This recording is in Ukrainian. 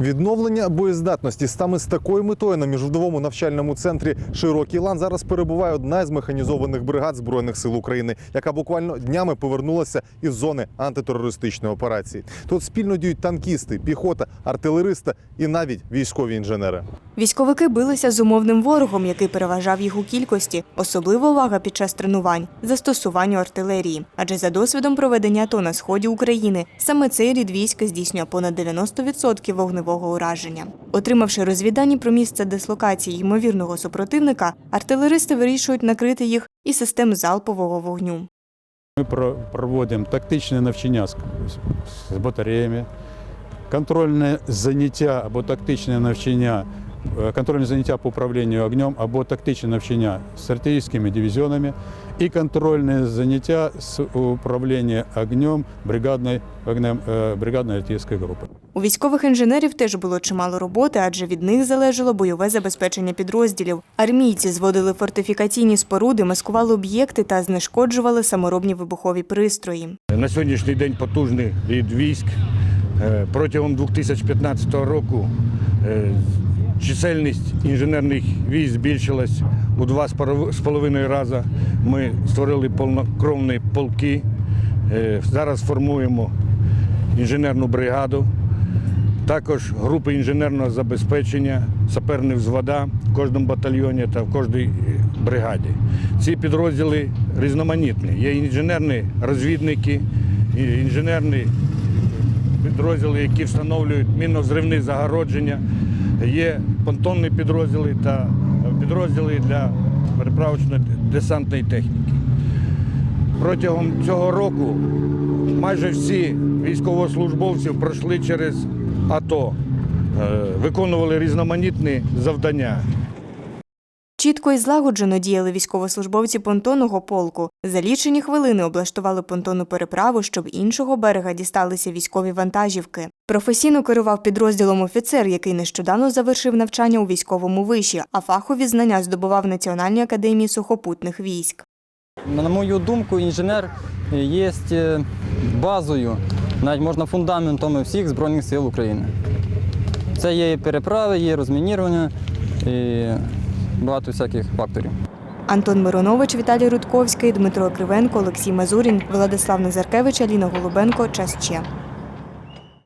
Відновлення боєздатності саме з такою метою на міжвидовому навчальному центрі Широкий лан зараз перебуває одна з механізованих бригад збройних сил України, яка буквально днями повернулася із зони антитерористичної операції. Тут спільно діють танкісти, піхота, артилериста і навіть військові інженери. Військовики билися з умовним ворогом, який переважав їх у кількості. Особлива увага під час тренувань застосуванню артилерії. Адже за досвідом проведення АТО на сході України саме цей рід військ здійснює понад 90% вогневого ураження. Отримавши розвідані про місце дислокації ймовірного супротивника, артилеристи вирішують накрити їх і систем залпового вогню. Ми про- проводимо тактичне навчання з батареями, контрольне заняття або тактичне навчання, е, контрольне заняття по управлінню огнем або тактичне навчання з артилерійськими дивізіонами і контрольне заняття з управління огнем бригадної, огнем, е, бригадної артилерійської групи. У військових інженерів теж було чимало роботи, адже від них залежало бойове забезпечення підрозділів. Армійці зводили фортифікаційні споруди, маскували об'єкти та знешкоджували саморобні вибухові пристрої. На сьогоднішній день потужний рід військ. Е, Протягом 2015 року е, чисельність інженерних військ збільшилась у два з половиною рази. Ми створили повнокровні полки. Е, Зараз формуємо інженерну бригаду. Також групи інженерного забезпечення, саперні взвода в кожному батальйоні та в кожній е, бригаді. Ці підрозділи різноманітні. Є інженерні розвідники, інженерні підрозділи, які встановлюють мінно-взривні загородження. Є понтонні підрозділи та підрозділи для переправочно-десантної техніки. Протягом цього року майже всі військовослужбовці пройшли через АТО, е, виконували різноманітні завдання. Чітко і злагоджено діяли військовослужбовці понтонного полку. За лічені хвилини облаштували понтонну переправу, щоб іншого берега дісталися військові вантажівки. Професійно керував підрозділом офіцер, який нещодавно завершив навчання у військовому виші, а фахові знання здобував в Національній академії сухопутних військ. На мою думку, інженер є е, базою, навіть можна фундаментом всіх Збройних сил України. Це є переправи, є розмінірування багато всяких факторів. Антон Миронович, Віталій Рудковський, Дмитро Кривенко, Олексій Мазурін, Владислав Назаркевич, Аліна Голубенко. Час ще.